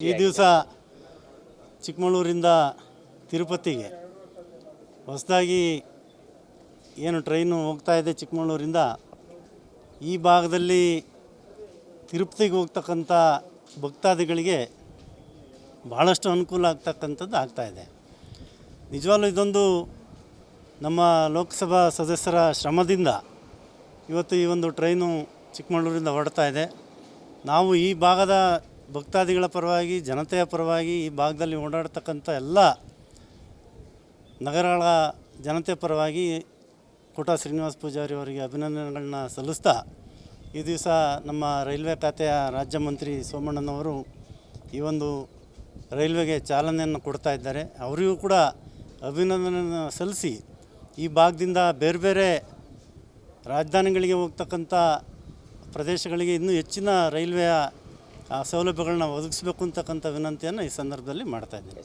ಈ ದಿವಸ ಚಿಕ್ಕಮಗಳೂರಿಂದ ತಿರುಪತಿಗೆ. ಹೊಸದಾಗಿ ಏನು ಟ್ರೈನು ಹೋಗ್ತಾ ಇದೆ ಚಿಕ್ಕಮಗಳೂರಿಂದ. ಈ ಭಾಗದಲ್ಲಿ ತಿರುಪತಿಗೆ ಹೋಗ್ತಕ್ಕಂಥ ಭಕ್ತಾದಿಗಳಿಗೆ ಭಾಳಷ್ಟು ಅನುಕೂಲ ಆಗ್ತಕ್ಕಂಥದ್ದು ಆಗ್ತಾಯಿದೆ ನಿಜವಾಗ್ಲೂ ಇದೊಂದು ನಮ್ಮ ಲೋಕಸಭಾ ಸದಸ್ಯರ ಶ್ರಮದಿಂದ ಇವತ್ತು ಈ ಒಂದು ಟ್ರೈನು ಚಿಕ್ಕಮಗಳೂರಿಂದ ಹೊರಡ್ತಾ ಇದೆ. ನಾವು ಈ ಭಾಗದ ಭಕ್ತಾದಿಗಳ ಪರವಾಗಿ, ಜನತೆಯ ಪರವಾಗಿ ಈ ಭಾಗದಲ್ಲಿ ಓಡಾಡ್ತಕ್ಕಂಥ ಎಲ್ಲ ನಗರಗಳ ಜನತೆ ಪರವಾಗಿ ಕೋಟ ಶ್ರೀನಿವಾಸ ಪೂಜಾರಿ ಅವರಿಗೆ ಅಭಿನಂದನೆಗಳನ್ನ ಸಲ್ಲಿಸ್ತಾ ಈ ದಿವಸ ನಮ್ಮ ರೈಲ್ವೆ ಖಾತೆಯ ರಾಜ್ಯ ಮಂತ್ರಿ ಸೋಮಣ್ಣನವರು ಈ ಒಂದು ರೈಲ್ವೆಗೆ ಚಾಲನೆಯನ್ನು ಕೊಡ್ತಾ ಇದ್ದಾರೆ. ಅವರಿಗೂ ಕೂಡ ಅಭಿನಂದನೆಯನ್ನು ಸಲ್ಲಿಸಿ ಈ ಭಾಗದಿಂದ ಬೇರೆ ಬೇರೆ ರಾಜಧಾನಿಗಳಿಗೆ ಹೋಗ್ತಕ್ಕಂಥ ಪ್ರದೇಶಗಳಿಗೆ ಇನ್ನೂ ಹೆಚ್ಚಿನ ರೈಲ್ವೆಯ ಸೌಲಭ್ಯಗಳನ್ನ ಒದಗಿಸ್ಬೇಕು ಅಂತಕ್ಕಂಥ ವಿನಂತಿಯನ್ನು ಈ ಸಂದರ್ಭದಲ್ಲಿ ಮಾಡ್ತಾ ಇದ್ದೀನಿ.